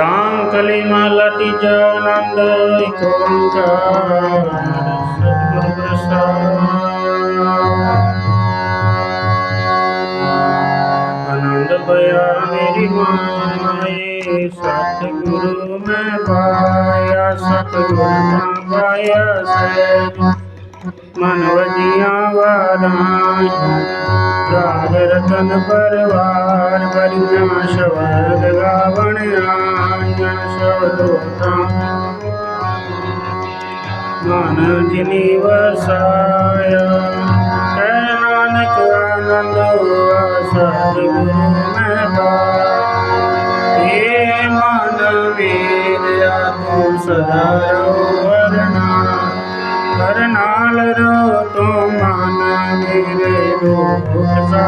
राम कलिमा लटिजानंद आनंद भया मेरी माए सतगुरु में पाया सतगुरु में पाया सैन मन वजिया वारा ਰਾਜ ਰਤਨ ਪਰਵਾਰ ਪਰਿਜਮ ਸ਼ਵਦ ਗਾਵਣ ਆਇਆ ਸ਼ੋਦੋਤਾ ਮਨ ਜਿਨੀ ਵਸਾਇਆ ਕੈ ਨਾਨਕ ਆਨੰਦ ਹੋਆ ਸਤਿਗੁਰੂ ਮੈਂ ਪਾਇਆ ਏ ਮਨ ਵੀਰਿਆ ਤੂੰ ਸਦਾ ਰਹੋ ਵਰਨਾ ਹਰ ਨਾਲ ਰੋ ਤੋ ਮਾ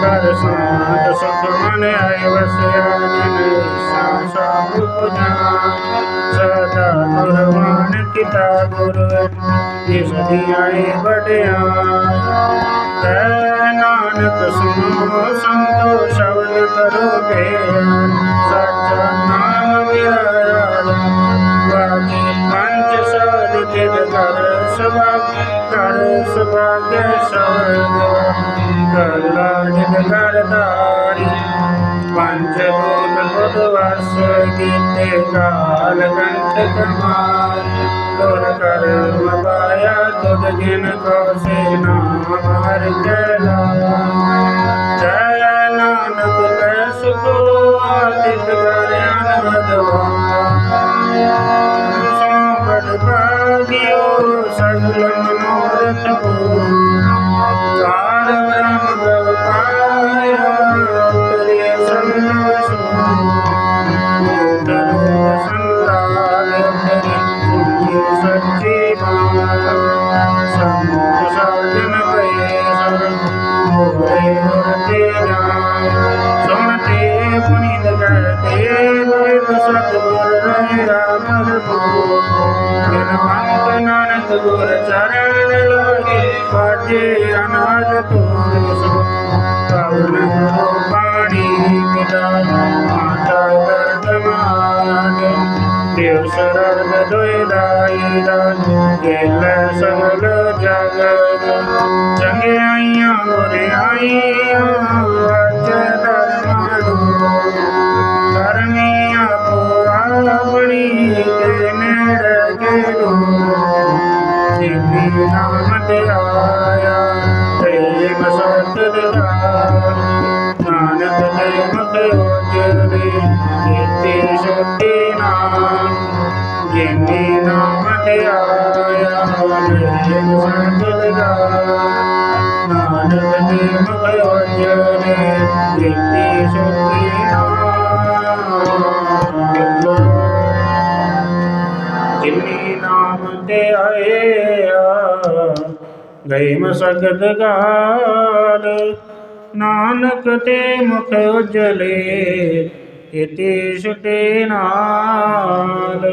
परसनाथ सुखमन सदा गुरवान किता गुरु दिसदियाए बड़िया नानक सुनो संतो शब्द करो बेन सच्चा नाम विराया पंच सद कर सौभाग्य सौभाग्यदारी पंचभूत बुधवर्ष गीते काल कंटक दुर कर्म पाया तुद जिन को सेना मार चला जय नानक सुखो आदित की ओर सड़क मोर टपोर गुर चरण लागे पाटे अनाज पुरुष पवन पाणी पिता माता वर्तमान देव सरल द्वैदाई दान गेल सकल जगत चंगे आइया मोरे आई ਨਾਨਕ ਦੇ ਮਤ ਉਜਲੇ ਕੀਤੇ ਛੋਟੇ ਨਾਮ ਜਿਨੀ ਨਾਮ ਤੇ ਆਇਆ ਤੇ ਮਸਤ ਦਿਦਾਰ ਨਾਨਕ ਤੇ ਮਤ ਉਜਲੇ ਕੀਤੇ ਛੋਟੇ ਨਾਮ ਜਿਨੀ ਨਾਮ ਤੇ ਆਇਆ ਗਏ ਮਸਗਦ ਗਾਲ। ਨਾਨਕ ਤੇ ਮੁਖ ਉਜਲੇ ਇਤੇ ਛੁਟੇ ਨਾਲ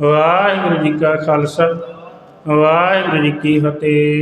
ਵਾਹਿਗੁਰੂ ਜੀ ਕਾ ਖਾਲਸਾ ਵਾਹਿਗੁਰੂ ਜੀ ਕੀ ਫਤਿਹ